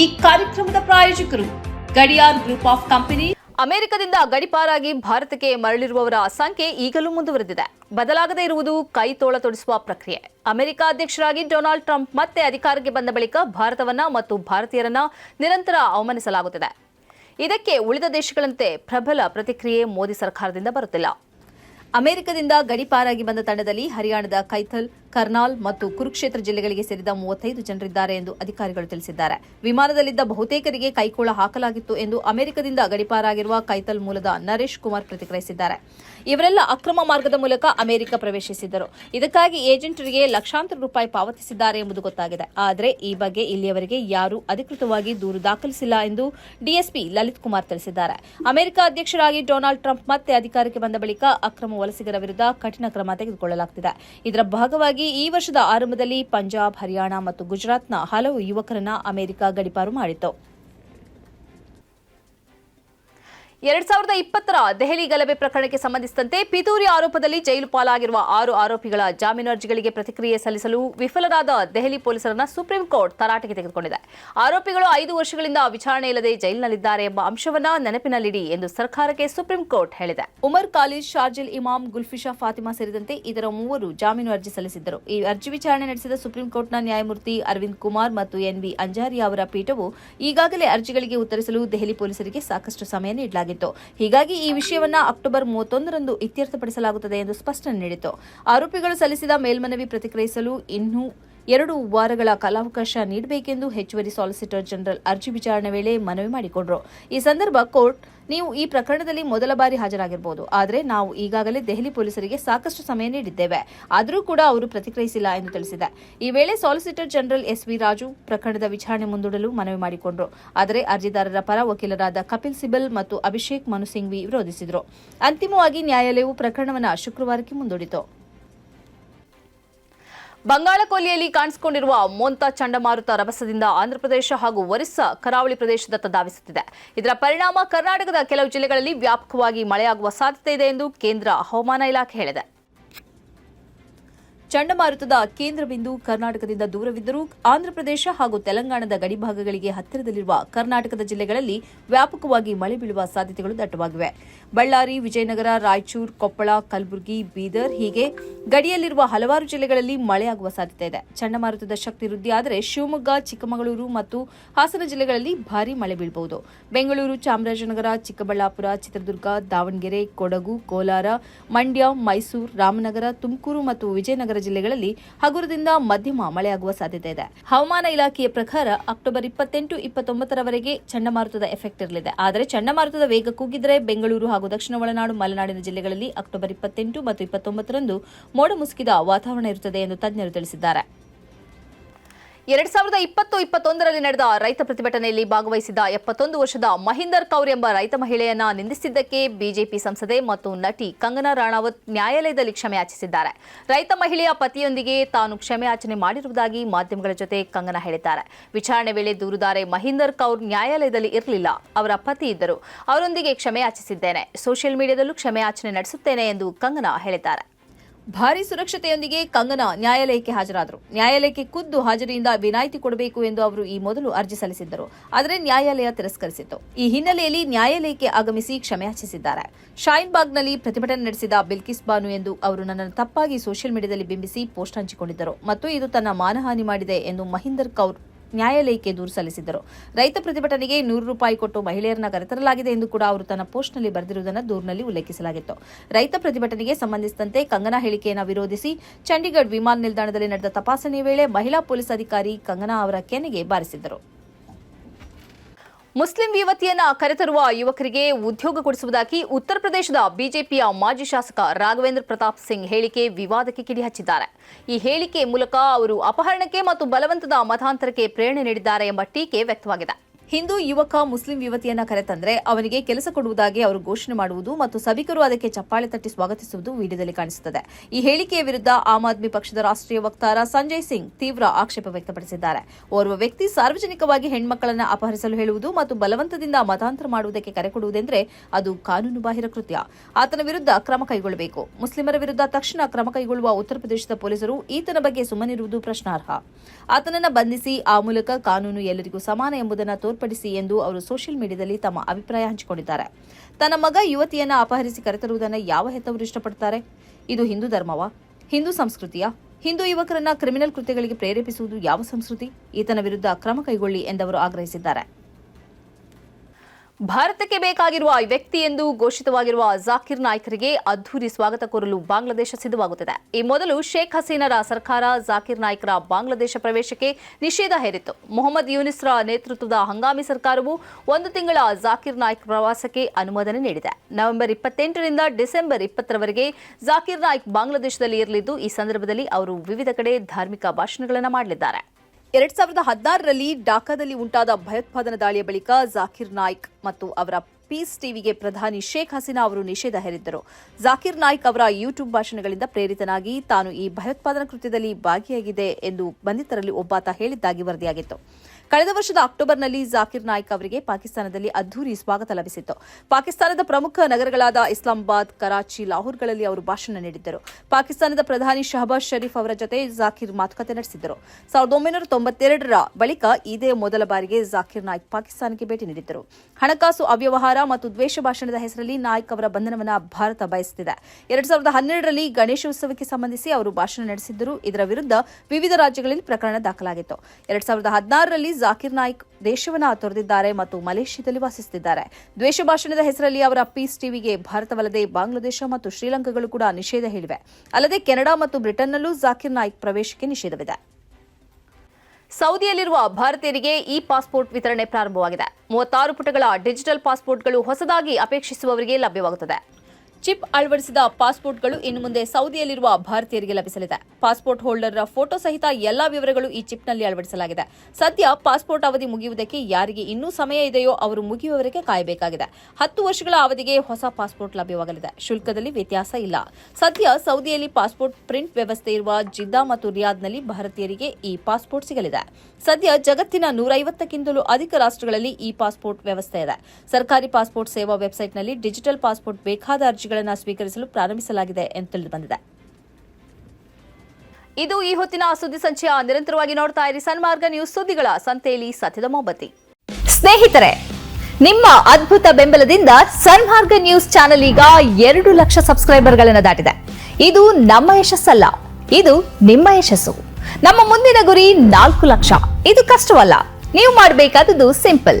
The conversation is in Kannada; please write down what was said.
ಈ ಕಾರ್ಯಕ್ರಮದ ಪ್ರಾಯೋಜಕರು ಗಡಿಯಾರ್ ಗ್ರೂಪ್ ಆಫ್ ಕಂಪನಿ. ಅಮೆರಿಕದಿಂದ ಗಡಿಪಾರಾಗಿ ಭಾರತಕ್ಕೆ ಮರಳಿರುವವರ ಸಂಖ್ಯೆ ಈಗಲೂ ಮುಂದುವರೆದಿದೆ. ಬದಲಾಗದೇ ಇರುವುದು ಕೈ ತೋಳ ತೊಡಿಸುವ ಪ್ರಕ್ರಿಯೆ. ಅಮೆರಿಕ ಅಧ್ಯಕ್ಷರಾಗಿ ಡೊನಾಲ್ಡ್ ಟ್ರಂಪ್ ಮತ್ತೆ ಅಧಿಕಾರಕ್ಕೆ ಬಂದ ಬಳಿಕ ಭಾರತವನ್ನ ಮತ್ತು ಭಾರತೀಯರನ್ನ ನಿರಂತರ ಅವಮಾನಿಸಲಾಗುತ್ತಿದೆ. ಇದಕ್ಕೆ ಉಳಿದ ದೇಶಗಳಂತೆ ಪ್ರಬಲ ಪ್ರತಿಕ್ರಿಯೆ ಮೋದಿ ಸರ್ಕಾರದಿಂದ ಬರುತ್ತಿಲ್ಲ. ಅಮೆರಿಕದಿಂದ ಗಡಿಪಾರಾಗಿ ಬಂದ ತಂಡದಲ್ಲಿ ಹರಿಯಾಣದ ಕೈಥಲ್ ಕರ್ನಾಲ್ ಮತ್ತು ಕುರುಕ್ಷೇತ್ರ ಜಿಲ್ಲೆಗಳಿಗೆ ಸೇರಿದ ಮೂವತ್ತೈದು ಜನರಿದ್ದಾರೆ ಎಂದು ಅಧಿಕಾರಿಗಳು ತಿಳಿಸಿದ್ದಾರೆ. ವಿಮಾನದಲ್ಲಿದ್ದ ಬಹುತೇಕರಿಗೆ ಕೈಕೋಳ ಹಾಕಲಾಗಿತ್ತು ಎಂದು ಅಮೆರಿಕದಿಂದ ಗಡಿಪಾರಾಗಿರುವ ಕೈತಲ್ ಮೂಲದ ನರೇಶ್ ಕುಮಾರ್ ಪ್ರತಿಕ್ರಿಯಿಸಿದ್ದಾರೆ. ಇವರೆಲ್ಲ ಅಕ್ರಮ ಮಾರ್ಗದ ಮೂಲಕ ಅಮೆರಿಕ ಪ್ರವೇಶಿಸಿದ್ದರು. ಇದಕ್ಕಾಗಿ ಏಜೆಂಟರಿಗೆ ಲಕ್ಷಾಂತರ ರೂಪಾಯಿ ಪಾವತಿಸಿದ್ದಾರೆ ಎಂಬುದು ಗೊತ್ತಾಗಿದೆ. ಆದರೆ ಈ ಬಗ್ಗೆ ಇಲ್ಲಿಯವರೆಗೆ ಯಾರೂ ಅಧಿಕೃತವಾಗಿ ದೂರು ದಾಖಲಿಸಿಲ್ಲ ಎಂದು ಡಿಎಸ್ಪಿ ಲಲಿತ್ ಕುಮಾರ್ ತಿಳಿಸಿದ್ದಾರೆ. ಅಮೆರಿಕ ಅಧ್ಯಕ್ಷರಾಗಿ ಡೊನಾಲ್ಡ್ ಟ್ರಂಪ್ ಮತ್ತೆ ಅಧಿಕಾರಕ್ಕೆ ಬಂದ ಬಳಿಕ ಅಕ್ರಮ ವಲಸಿಗರ ವಿರುದ್ಧ ಕಠಿಣ ಕ್ರಮ ತೆಗೆದುಕೊಳ್ಳಲಾಗುತ್ತಿದೆ ಇದರ ಭಾಗವಾಗಿ ಈ ವರ್ಷದ ಆರಂಭದಲ್ಲಿ ಪಂಜಾಬ್ ಹರಿಯಾಣ ಮತ್ತು ಗುಜರಾತ್ನ ಹಲವು ಯುವಕರನ್ನ ಅಮೆರಿಕ ಗಡಿಪಾರು ಮಾಡಿತ್ತು. ಎರಡ್ ಸಾವಿರದ ಇಪ್ಪತ್ತರ ದೆಹಲಿ ಗಲಭೆ ಪ್ರಕರಣಕ್ಕೆ ಸಂಬಂಧಿಸಿದಂತೆ ಪಿತೂರಿ ಆರೋಪದಲ್ಲಿ ಜೈಲು ಪಾಲಾಗಿರುವ ಆರು ಆರೋಪಿಗಳ ಜಾಮೀನು ಅರ್ಜಿಗಳಿಗೆ ಪ್ರತಿಕ್ರಿಯೆ ಸಲ್ಲಿಸಲು ವಿಫಲರಾದ ದೆಹಲಿ ಪೊಲೀಸರನ್ನ ಸುಪ್ರೀಂ ಕೋರ್ಟ್ ತರಾಟೆಗೆ ತೆಗೆದುಕೊಂಡಿದೆ. ಆರೋಪಿಗಳು ಐದು ವರ್ಷಗಳಿಂದ ವಿಚಾರಣೆ ಇಲ್ಲದೆ ಜೈಲಿನಲ್ಲಿದ್ದಾರೆ ಎಂಬ ಅಂಶವನ್ನ ನೆನಪಿನಲ್ಲಿಡಿ ಎಂದು ಸರ್ಕಾರಕ್ಕೆ ಸುಪ್ರೀಂ ಕೋರ್ಟ್ ಹೇಳಿದೆ. ಉಮರ್ ಖಾಲಿದ್, ಶಾರ್ಜಿಲ್ ಇಮಾಮ್, ಗುಲ್ಫಿಶಾ, ಫಾತಿಮಾ ಸೇರಿದಂತೆ ಇದರ ಮೂವರು ಜಾಮೀನು ಅರ್ಜಿ ಸಲ್ಲಿಸಿದ್ದರು. ಈ ಅರ್ಜಿ ವಿಚಾರಣೆ ನಡೆಸಿದ ಸುಪ್ರೀಂ ಕೋರ್ಟ್ನ ನ್ಯಾಯಮೂರ್ತಿ ಅರವಿಂದ್ ಕುಮಾರ್ ಮತ್ತು ಎನ್ಬಿ ಅಂಜಾರಿ ಅವರ ಪೀಠವು ಈಗಾಗಲೇ ಅರ್ಜಿಗಳಿಗೆ ಉತ್ತರಿಸಲು ದೆಹಲಿ ಪೊಲೀಸರಿಗೆ ಸಾಕಷ್ಟು ಸಮಯ ಹೀಗಾಗಿ ಈ ವಿಷಯವನ್ನ ಅಕ್ಟೋಬರ್ ಮೂವತ್ತೊಂದರಂದು ಇತ್ಯರ್ಥಪಡಿಸಲಾಗುತ್ತದೆ ಎಂದು ಸ್ಪಷ್ಟನೆ ನೀಡಿತು ಆರೋಪಿಗಳು ಸಲ್ಲಿಸಿದ ಮೇಲ್ಮನವಿ ಪ್ರತಿಕ್ರಿಯಿಸಲು ಇನ್ನೂ ಎರಡು ವಾರಗಳ ಕಾಲಾವಕಾಶ ನೀಡಬೇಕೆಂದು ಹೆಚ್ಚುವರಿ ಸಾಲಿಸಿಟರ್ ಜನರಲ್ ಅರ್ಜಿ ವಿಚಾರಣೆ ವೇಳೆ ಮನವಿ ಮಾಡಿಕೊಂಡರು. ಈ ಸಂದರ್ಭ ಕೋರ್ಟ್ ನೀವು ಈ ಪ್ರಕರಣದಲ್ಲಿ ಮೊದಲ ಬಾರಿ ಹಾಜರಾಗಿರಬಹುದು ಆದರೆ ನಾವು ಈಗಾಗಲೇ ದೆಹಲಿ ಪೊಲೀಸರಿಗೆ ಸಾಕಷ್ಟು ಸಮಯ ನೀಡಿದ್ದೇವೆ. ಆದರೂ ಕೂಡ ಅವರು ಪ್ರತಿಕ್ರಿಯಿಸಿಲ್ಲ ಎಂದು ತಿಳಿಸಿದೆ. ಈ ವೇಳೆ solicitor general S V Raju ಪ್ರಕರಣದ ವಿಚಾರಣೆ ಮುಂದೂಡಲು ಮನವಿ ಮಾಡಿಕೊಂಡರು. ಆದರೆ ಅರ್ಜಿದಾರರ ಪರ ವಕೀಲರಾದ ಕಪಿಲ್ ಸಿಬಲ್ ಮತ್ತು ಅಭಿಷೇಕ್ ಮನು ಸಿಂಘ್ವಿ ವಿರೋಧಿಸಿದರು. ಅಂತಿಮವಾಗಿ ನ್ಯಾಯಾಲಯವು ಪ್ರಕರಣವನ್ನು ಶುಕ್ರವಾರಕ್ಕೆ ಮುಂದೂಡಿತು. ಬಂಗಾಳಕೊಲ್ಲಿಯಲ್ಲಿ ಕಾಣಿಸಿಕೊಂಡಿರುವ ಮೋಂತಾ ಚಂಡಮಾರುತ ರಭಸದಿಂದ ಆಂಧ್ರಪ್ರದೇಶ ಹಾಗೂ ಒರಿಸ್ಸಾ, ಕರಾವಳಿ ಪ್ರದೇಶದತ್ತ ಧಾವಿಸುತ್ತಿದೆ ಇದರ ಪರಿಣಾಮ ಕರ್ನಾಟಕದ ಕೆಲವು ಜಿಲ್ಲೆಗಳಲ್ಲಿ ವ್ಯಾಪಕವಾಗಿ ಮಳೆಯಾಗುವ ಸಾಧ್ಯತೆ ಇದೆ ಎಂದು ಕೇಂದ್ರ ಹವಾಮಾನ ಇಲಾಖೆ ಹೇಳಿದೆ. ಚಂಡಮಾರುತದ ಕೇಂದ್ರ ಬಿಂದು ಕರ್ನಾಟಕದಿಂದ ದೂರವಿದ್ದರೂ ಆಂಧ್ರಪ್ರದೇಶ ಹಾಗೂ ತೆಲಂಗಾಣದ ಗಡಿಭಾಗಗಳಿಗೆ ಹತ್ತಿರದಲ್ಲಿರುವ ಕರ್ನಾಟಕದ ಜಿಲ್ಲೆಗಳಲ್ಲಿ ವ್ಯಾಪಕವಾಗಿ ಮಳೆ ಬೀಳುವ ಸಾಧ್ಯತೆಗಳು ದಟ್ಟವಾಗಿವೆ. ಬಳ್ಳಾರಿ, ವಿಜಯನಗರ, ರಾಯಚೂರು, ಕೊಪ್ಪಳ, ಕಲಬುರಗಿ, ಬೀದರ್ ಹೀಗೆ ಗಡಿಯಲ್ಲಿರುವ ಹಲವಾರು ಜಿಲ್ಲೆಗಳಲ್ಲಿ ಮಳೆಯಾಗುವ ಸಾಧ್ಯತೆ ಇದೆ. ಚಂಡಮಾರುತದ ಶಕ್ತಿ ವೃದ್ಧಿಯಾದರೆ ಶಿವಮೊಗ್ಗ, ಚಿಕ್ಕಮಗಳೂರು ಮತ್ತು ಹಾಸನ ಜಿಲ್ಲೆಗಳಲ್ಲಿ ಭಾರೀ ಮಳೆ ಬೀಳಬಹುದು. ಬೆಂಗಳೂರು, ಚಾಮರಾಜನಗರ, ಚಿಕ್ಕಬಳ್ಳಾಪುರ, ಚಿತ್ರದುರ್ಗ, ದಾವಣಗೆರೆ, ಕೊಡಗು, ಕೋಲಾರ, ಮಂಡ್ಯ, ಮೈಸೂರು, ರಾಮನಗರ, ತುಮಕೂರು ಮತ್ತು ವಿಜಯನಗರ ಜಿಲ್ಲೆಗಳಲ್ಲಿ ಹಗುರದಿಂದ ಮಧ್ಯಮ ಮಳೆಯಾಗುವ ಸಾಧ್ಯತೆ ಇದೆ. ಹವಾಮಾನ ಇಲಾಖೆಯ ಪ್ರಕಾರ ಅಕ್ಟೋಬರ್ ಇಪ್ಪತ್ತೆಂಟು, ಇಪ್ಪತ್ತೊಂಬತ್ತರವರೆಗೆ ಚಂಡಮಾರುತದ ಎಫೆಕ್ಟ್ ಇರಲಿದೆ. ಆದರೆ ಚಂಡಮಾರುತದ ವೇಗ ಕುಗ್ಗಿದರೆ ಬೆಂಗಳೂರು ಹಾಗೂ ದಕ್ಷಿಣ ಒಳನಾಡು, ಮಲೆನಾಡಿನ ಜಿಲ್ಲೆಗಳಲ್ಲಿ ಅಕ್ಟೋಬರ್ ಇಪ್ಪತ್ತೆಂಟು ಮತ್ತು ಇಪ್ಪತ್ತೊಂಬತ್ತರಂದು ಮೋಡ ಮುಸುಕಿದ ವಾತಾವರಣ ಇರುತ್ತದೆ ಎಂದು ತಜ್ಞರು ತಿಳಿಸಿದ್ದಾರೆ. ಎರಡ್ ಸಾವಿರದ ಇಪ್ಪತ್ತು ಇಪ್ಪತ್ತೊಂದರಲ್ಲಿ ನಡೆದ ರೈತ ಪ್ರತಿಭಟನೆಯಲ್ಲಿ ಭಾಗವಹಿಸಿದ ಎಪ್ಪತ್ತೊಂದು ವರ್ಷದ ಮಹಿಂದರ್ ಕೌರ್ ಎಂಬ ರೈತ ಮಹಿಳೆಯನ್ನ ನಿಂದಿಸಿದ್ದಕ್ಕೆ ಬಿಜೆಪಿ ಸಂಸದೆ ಮತ್ತು ನಟಿ ಕಂಗನಾ ರಾಣಾವತ್ ನ್ಯಾಯಾಲಯದಲ್ಲಿ ಕ್ಷಮೆ ಯಾಚಿಸಿದ್ದಾರೆ. ರೈತ ಮಹಿಳೆಯ ಪತಿಯೊಂದಿಗೆ ತಾನು ಕ್ಷಮೆ ಯಾಚನೆ ಮಾಡಿರುವುದಾಗಿ ಮಾಧ್ಯಮಗಳ ಜೊತೆ ಕಂಗನಾ ಹೇಳಿದ್ದಾರೆ. ವಿಚಾರಣೆ ವೇಳೆ ದೂರುದಾರೆ ಮಹಿಂದರ್ ಕೌರ್ ನ್ಯಾಯಾಲಯದಲ್ಲಿ ಇರಲಿಲ್ಲ. ಅವರ ಪತಿ ಇದ್ದರು. ಅವರೊಂದಿಗೆ ಕ್ಷಮೆ ಯಾಚಿಸಿದ್ದೇನೆ. ಸೋಷಿಯಲ್ ಮೀಡಿಯಾದಲ್ಲೂ ಕ್ಷಮೆ ಯಾಚನೆ ನಡೆಸುತ್ತೇನೆ ಎಂದು ಕಂಗನಾ ಹೇಳಿದ್ದಾರೆ. ಭಾರಿ ಸುರಕ್ಷತೆಯೊಂದಿಗೆ ಕಂಗನಾ ನ್ಯಾಯಾಲಯಕ್ಕೆ ಹಾಜರಾದರು. ನ್ಯಾಯಾಲಯಕ್ಕೆ ಖುದ್ದು ಹಾಜರಿಯಿಂದ ವಿನಾಯಿತಿ ಕೊಡಬೇಕು ಎಂದು ಅವರು ಈ ಮೊದಲು ಅರ್ಜಿ ಸಲ್ಲಿಸಿದ್ದರು. ಆದರೆ ನ್ಯಾಯಾಲಯ ತಿರಸ್ಕರಿಸಿತ್ತು. ಈ ಹಿನ್ನೆಲೆಯಲ್ಲಿ ನ್ಯಾಯಾಲಯಕ್ಕೆ ಆಗಮಿಸಿ ಕ್ಷಮೆಯಾಚಿಸಿದ್ದಾರೆ ಶಾಹೀನ್ ಬಾಗ್ನಲ್ಲಿ ಪ್ರತಿಭಟನೆ ನಡೆಸಿದ ಬಿಲ್ಕಿಸ್ ಬಾನು ಎಂದು ಅವರು ನನ್ನನ್ನು ತಪ್ಪಾಗಿ ಸೋಷಿಯಲ್ ಮೀಡಿಯಾದಲ್ಲಿ ಬಿಂಬಿಸಿ ಪೋಸ್ಟ್ ಹಂಚಿಕೊಂಡಿದ್ದರು. ಮತ್ತು ಇದು ತನ್ನ ಮಾನಹಾನಿ ಮಾಡಿದೆ ಎಂದು ಮಹಿಂದರ್ ಕೌರ್ ನ್ಯಾಯಾಲಯಕ್ಕೆ ದೂರು ಸಲ್ಲಿಸಿದ್ದರು. ರೈತ ಪ್ರತಿಭಟನೆಗೆ ನೂರು ರೂಪಾಯಿ ಕೊಟ್ಟು ಮಹಿಳೆಯರನ್ನ ಕರೆತರಲಾಗಿದೆ ಎಂದು ಕೂಡ ಅವರು ತನ್ನ ಪೋಸ್ಟ್ನಲ್ಲಿ ಬರೆದಿರುವುದನ್ನು ದೂರಿನಲ್ಲಿ ಉಲ್ಲೇಖಿಸಲಾಗಿತ್ತು. ರೈತ ಪ್ರತಿಭಟನೆಗೆ ಸಂಬಂಧಿಸಿದಂತೆ ಕಂಗನಾ ಹೇಳಿಕೆಯನ್ನು ವಿರೋಧಿಸಿ ಚಂಡೀಗಢ ವಿಮಾನ ನಿಲ್ದಾಣದಲ್ಲಿ ನಡೆದ ತಪಾಸಣೆ ವೇಳೆ ಮಹಿಳಾ ಪೊಲೀಸ್ ಅಧಿಕಾರಿ ಕಂಗನಾ ಅವರ ಕೆನೆಗೆ ಬಾರಿಸಿದ್ದರು. ಮುಸ್ಲಿಂ ಯುವತಿಯನ್ನ ಕರೆತರುವ ಯುವಕರಿಗೆ ಉದ್ಯೋಗ ಕೊಡಿಸುವುದಾಗಿ ಉತ್ತರ ಪ್ರದೇಶದ ಬಿಜೆಪಿಯ ಮಾಜಿ ಶಾಸಕ ರಾಘವೇಂದ್ರ ಪ್ರತಾಪ್ ಸಿಂಗ್ ಹೇಳಿಕೆ ವಿವಾದಕ್ಕೆ ಕಿಡಿಹಚ್ಚಿದ್ದಾರೆ ಈ ಹೇಳಿಕೆ ಮೂಲಕ ಅವರು ಅಪಹರಣಕ್ಕೆ ಮತ್ತು ಬಲವಂತದ ಮತಾಂತರಕ್ಕೆ ಪ್ರೇರಣೆ ನೀಡಿದ್ದಾರೆ ಎಂಬ ಟೀಕೆ ವ್ಯಕ್ತವಾಗಿದೆ. ಹಿಂದೂ ಯುವಕ, ಮುಸ್ಲಿಂ ಯುವತಿಯನ್ನ ಕರೆತಂದ್ರೆ ಅವನಿಗೆ ಕೆಲಸ ಕೊಡುವುದಾಗಿ ಅವರು ಘೋಷಣೆ ಮಾಡುವುದು ಮತ್ತು ಸಭಿಕರು ಅದಕ್ಕೆ ಚಪ್ಪಾಳೆ ತಟ್ಟಿ ಸ್ವಾಗತಿಸುವುದು ವಿಡಿಯೋದಲ್ಲಿ ಕಾಣಿಸುತ್ತದೆ. ಈ ಹೇಳಿಕೆಯ ವಿರುದ್ಧ ಆಮ್ ಆದ್ಮಿ ಪಕ್ಷದ ರಾಷ್ಟ್ರೀಯ ವಕ್ತಾರ ಸಂಜಯ್ ಸಿಂಗ್ ತೀವ್ರ ಆಕ್ಷೇಪ ವ್ಯಕ್ತಪಡಿಸಿದ್ದಾರೆ. ಓರ್ವ ವ್ಯಕ್ತಿ ಸಾರ್ವಜನಿಕವಾಗಿ ಹೆಣ್ಮಕ್ಕಳನ್ನ ಅಪಹರಿಸಲು ಹೇಳುವುದು ಮತ್ತು ಬಲವಂತದಿಂದ ಮತಾಂತರ ಮಾಡುವುದಕ್ಕೆ ಕರೆ ಕೊಡುವುದೆಂದರೆ ಅದು ಕಾನೂನು ಬಾಹಿರ ಕೃತ್ಯ. ಆತನ ವಿರುದ್ಧ ಕ್ರಮ ಕೈಗೊಳ್ಳಬೇಕು. ಮುಸ್ಲಿಮರ ವಿರುದ್ಧ ತಕ್ಷಣ ಕ್ರಮ ಕೈಗೊಳ್ಳುವ ಉತ್ತರ ಪ್ರದೇಶದ ಪೊಲೀಸರು ಈತನ ಬಗ್ಗೆ ಸುಮ್ಮನಿರುವುದು ಪ್ರಶ್ನಾರ್ಹ. ಆತನನ್ನ ಬಂಧಿಸಿ ಆ ಮೂಲಕ ಕಾನೂನು ಎಲ್ಲರಿಗೂ ಸಮಾನ ಎಂಬುದನ್ನು ತೋರ್ಪಡಿಸಿ ಎಂದು ಅವರು ಸೋಷಿಯಲ್ ಮೀಡಿಯಾದಲ್ಲಿ ತಮ್ಮ ಅಭಿಪ್ರಾಯ ಹಂಚಿಕೊಂಡಿದ್ದಾರೆ. ತನ್ನ ಮಗ ಯುವತಿಯನ್ನ ಅಪಹರಿಸಿ ಕರೆತರುವುದನ್ನು ಯಾವ ಹೆತ್ತವರು ಇಷ್ಟಪಡ್ತಾರೆ? ಇದು ಹಿಂದೂ ಧರ್ಮವಾ? ಹಿಂದೂ ಸಂಸ್ಕೃತಿಯ? ಹಿಂದೂ ಯುವಕರನ್ನ ಕ್ರಿಮಿನಲ್ ಕೃತ್ಯಗಳಿಗೆ ಪ್ರೇರೇಪಿಸುವುದು ಯಾವ ಸಂಸ್ಕೃತಿ? ಈತನ ವಿರುದ್ಧ ಕ್ರಮ ಕೈಗೊಳ್ಳಿ ಎಂದವರು ಆಗ್ರಹಿಸಿದ್ದಾರೆ. ಭಾರತಕ್ಕೆ ಬೇಕಾಗಿರುವ ವ್ಯಕ್ತಿ ಎಂದು ಘೋಷಿತವಾಗಿರುವ ಜಾಕಿರ್ ನಾಯ್ಕರಿಗೆ ಅದ್ದೂರಿ ಸ್ವಾಗತ ಕೋರಲು ಬಾಂಗ್ಲಾದೇಶ ಸಿದ್ಧವಾಗುತ್ತಿದೆ. ಈ ಮೊದಲು ಶೇಖ್ ಹಸೀನರ ಸರ್ಕಾರ ಜಾಕಿರ್ ನಾಯ್ಕರ ಬಾಂಗ್ಲಾದೇಶ ಪ್ರವೇಶಕ್ಕೆ ನಿಷೇಧ ಹೇರಿತ್ತು. ಮೊಹಮ್ಮದ್ ಯೂನಿಸ್ರ ನೇತೃತ್ವದ ಹಂಗಾಮಿ ಸರ್ಕಾರವು ಒಂದು ತಿಂಗಳ ಜಾಕಿರ್ ನಾಯ್ಕ್ ಪ್ರವಾಸಕ್ಕೆ ಅನುಮೋದನೆ ನೀಡಿದೆ. ನವೆಂಬರ್ ಇಪ್ಪತ್ತೆಂಟರಿಂದ ಡಿಸೆಂಬರ್ ಇಪ್ಪತ್ತರವರೆಗೆ ಜಾಕಿರ್ ನಾಯ್ಕ್ ಬಾಂಗ್ಲಾದೇಶದಲ್ಲಿ ಇರಲಿದ್ದು, ಈ ಸಂದರ್ಭದಲ್ಲಿ ಅವರು ವಿವಿಧ ಕಡೆ ಧಾರ್ಮಿಕ ಭಾಷಣಗಳನ್ನು ಮಾಡಲಿದ್ದಾರೆ. ಎರಡ್ ಸಾವಿರದ ಹದಿನಾರರಲ್ಲಿ ಢಾಕಾದಲ್ಲಿ ಉಂಟಾದ ಭಯೋತ್ಪಾದನಾ ದಾಳಿಯ ಬಳಿಕ ಜಾಕಿರ್ ನಾಯ್ಕ್ ಮತ್ತು ಅವರ ಪೀಸ್ ಟಿವಿಗೆ ಪ್ರಧಾನಿ ಶೇಖ್ ಹಸೀನಾ ಅವರು ನಿಷೇಧ ಹೇರಿದ್ದರು. ಜಾಕಿರ್ ನಾಯ್ಕ್ ಅವರ ಯೂಟ್ಯೂಬ್ ಭಾಷಣಗಳಿಂದ ಪ್ರೇರಿತನಾಗಿ ತಾನು ಈ ಭಯೋತ್ಪಾದನಾ ಕೃತ್ಯದಲ್ಲಿ ಭಾಗಿಯಾಗಿದೆ ಎಂದು ಬಂಧಿತರಲ್ಲಿ ಒಬ್ಬಾತ ಹೇಳಿದ್ದಾಗಿ ವರದಿಯಾಗಿತ್ತು. ಕಳೆದ ವರ್ಷದ ಅಕ್ಟೋಬರ್ನಲ್ಲಿ ಜಾಕಿರ್ ನಾಯ್ಕ್ ಅವರಿಗೆ ಪಾಕಿಸ್ತಾನದಲ್ಲಿ ಅದ್ದೂರಿ ಸ್ವಾಗತ ಲಭಿಸಿತ್ತು. ಪಾಕಿಸ್ತಾನದ ಪ್ರಮುಖ ನಗರಗಳಾದ ಇಸ್ಲಾಮಾಬಾದ್, ಕರಾಚಿ, ಲಾಹೋರ್ಗಳಲ್ಲಿ ಅವರು ಭಾಷಣ ನೀಡಿದ್ದರು. ಪಾಕಿಸ್ತಾನದ ಪ್ರಧಾನಿ ಶಹಬಾಜ್ ಷರೀಫ್ ಅವರ ಜೊತೆ ಜಾಕಿರ್ ಮಾತುಕತೆ ನಡೆಸಿದ್ದರು. ಸಾವಿರದ ಒಂಬೈನೂರ ತೊಂಬತ್ತೆರಡರ ಬಳಿಕ ಇದೇ ಮೊದಲ ಬಾರಿಗೆ ಜಾಕಿರ್ ನಾಯ್ಕ್ ಪಾಕಿಸ್ತಾನಕ್ಕೆ ಭೇಟಿ ನೀಡಿದ್ದರು. ಹಣಕಾಸು ಅವ್ಯವಹಾರ ಮತ್ತು ದ್ವೇಷ ಭಾಷಣದ ಹೆಸರಲ್ಲಿ ನಾಯ್ಕ್ ಅವರ ಬಂಧನವನ್ನು ಭಾರತ ಬಯಸುತ್ತಿದೆ. ಎರಡ್ ಸಾವಿರದ ಹನ್ನೆರಡರಲ್ಲಿ ಗಣೇಶೋತ್ಸವಕ್ಕೆ ಸಂಬಂಧಿಸಿ ಅವರು ಭಾಷಣ ನಡೆಸಿದ್ದರು. ಇದರ ವಿರುದ್ಧ ವಿವಿಧ ರಾಜ್ಯಗಳಲ್ಲಿ ಪ್ರಕರಣ ದಾಖಲಾಗಿತ್ತು. ಎರಡ್ ಸಾವಿರದ ಹದಿನಾರರಲ್ಲಿ ಜಾಕಿರ್ ನಾಯ್ಕ್ ದೇಶವನ್ನ ತೊರೆದಿದ್ದಾರೆ ಮತ್ತು ಮಲೇಷ್ಯಾದಲ್ಲಿ ವಾಸಿಸುತ್ತಿದ್ದಾರೆ. ದ್ವೇಷ ಭಾಷಣದ ಹೆಸರಲ್ಲಿ ಅವರ ಪೀಸ್ ಟಿವಿಗೆ ಭಾರತವಲ್ಲದೆ ಬಾಂಗ್ಲಾದೇಶ ಮತ್ತು ಶ್ರೀಲಂಕಾಗಳು ಕೂಡ ನಿಷೇಧ ಹೇಳಿವೆ. ಅಲ್ಲದೆ ಕೆನಡಾ ಮತ್ತು ಬ್ರಿಟನ್ನಲ್ಲೂ ಜಾಕಿರ್ ನಾಯ್ಕ್ ಪ್ರವೇಶಕ್ಕೆ ನಿಷೇಧವಿದೆ. ಸೌದಿಯಲ್ಲಿರುವ ಭಾರತೀಯರಿಗೆ ಇ ಪಾಸ್ಪೋರ್ಟ್ ವಿತರಣೆ ಪ್ರಾರಂಭವಾಗಿದೆ. ಮೂವತ್ತಾರು ಪುಟಗಳ ಡಿಜಿಟಲ್ ಪಾಸ್ಪೋರ್ಟ್ಗಳು ಹೊಸದಾಗಿ ಅಪೇಕ್ಷಿಸುವವರಿಗೆ ಲಭ್ಯವಾಗುತ್ತದೆ. ಚಿಪ್ ಅಳವಡಿಸಿದ ಪಾಸ್ಪೋರ್ಟ್ಗಳು ಇನ್ನು ಮುಂದೆ ಸೌದಿಯಲ್ಲಿರುವ ಭಾರತೀಯರಿಗೆ ಲಭಿಸಲಿದೆ. ಪಾಸ್ಪೋರ್ಟ್ ಹೋಲ್ಡರ್ರ ಫೋಟೋ ಸಹಿತ ಎಲ್ಲಾ ವಿವರಗಳು ಈ ಚಿಪ್ನಲ್ಲಿ ಅಳವಡಿಸಲಾಗಿದೆ. ಸದ್ಯ ಪಾಸ್ಪೋರ್ಟ್ ಅವಧಿ ಮುಗಿಯುವುದಕ್ಕೆ ಯಾರಿಗೆ ಇನ್ನೂ ಸಮಯ ಇದೆಯೋ ಅವರು ಮುಗಿಯುವವರೆಗೆ ಕಾಯಬೇಕಾಗಿದೆ. ಹತ್ತು ವರ್ಷಗಳ ಅವಧಿಗೆ ಹೊಸ ಪಾಸ್ಪೋರ್ಟ್ ಲಭ್ಯವಾಗಲಿದೆ. ಶುಲ್ಕದಲ್ಲಿ ವ್ಯತ್ಯಾಸ ಇಲ್ಲ. ಸದ್ಯ ಸೌದಿಯಲ್ಲಿ ಪಾಸ್ಪೋರ್ಟ್ ಪ್ರಿಂಟ್ ವ್ಯವಸ್ಥೆ ಇರುವ ಜಿದ್ದಾ ಮತ್ತು ರಿಯಾದ್ನಲ್ಲಿ ಭಾರತೀಯರಿಗೆ ಈ ಪಾಸ್ಪೋರ್ಟ್ ಸಿಗಲಿದೆ. ಸದ್ಯ ಜಗತ್ತಿನ ನೂರೈವತ್ತಕ್ಕಿಂತಲೂ ಅಧಿಕ ರಾಷ್ಟ್ರಗಳಲ್ಲಿ ಈ ಪಾಸ್ಪೋರ್ಟ್ ವ್ಯವಸ್ಥೆ ಇದೆ. ಸರ್ಕಾರಿ ಪಾಸ್ಪೋರ್ಟ್ ಸೇವಾ ವೆಬ್ಸೈಟ್ನಲ್ಲಿ ಡಿಜಿಟಲ್ ಪಾಸ್ಪೋರ್ಟ್ ಬೇಕಾದ ಅರ್ಜಿಗಳನ್ನು ಸ್ವೀಕರಿಸಲು ಪ್ರಾರಂಭಿಸಲಾಗಿದೆ ಎಂದು ತಿಳಿದುಬಂದಿದೆ ಇದು ಈ ಹೊತ್ತಿನ ಸುದ್ದಿ ಸಂಚಯ. ನಿರಂತರವಾಗಿ ನೋಡ್ತಾ ಇರಿ ಸನ್ಮಾರ್ಗ ನ್ಯೂಸ್ ಸುದ್ದಿಗಳ ಸಂತೆಯಲ್ಲಿ ಸತ್ಯದ ಮೊಬತಿ ಸ್ನೇಹಿತರೆ, ನಿಮ್ಮ ಅದ್ಭುತ ಬೆಂಬಲದಿಂದ ಸನ್ಮಾರ್ಗ ನ್ಯೂಸ್ ಚಾನೆಲ್ ಈಗ ಎರಡು ಲಕ್ಷ ಸಬ್ಸ್ಕ್ರೈಬರ್ಗಳನ್ನು ದಾಟಿದೆ. ಇದು ನಮ್ಮ ಯಶಸ್ಸಲ್ಲ, ಇದು ನಿಮ್ಮ ಯಶಸ್ಸು. ನಮ್ಮ ಮುಂದಿನ ಗುರಿ ನಾಲ್ಕು ಲಕ್ಷ. ಇದು ಕಷ್ಟವಲ್ಲ, ನೀವು ಮಾಡಬೇಕಾದದ್ದು ಸಿಂಪಲ್.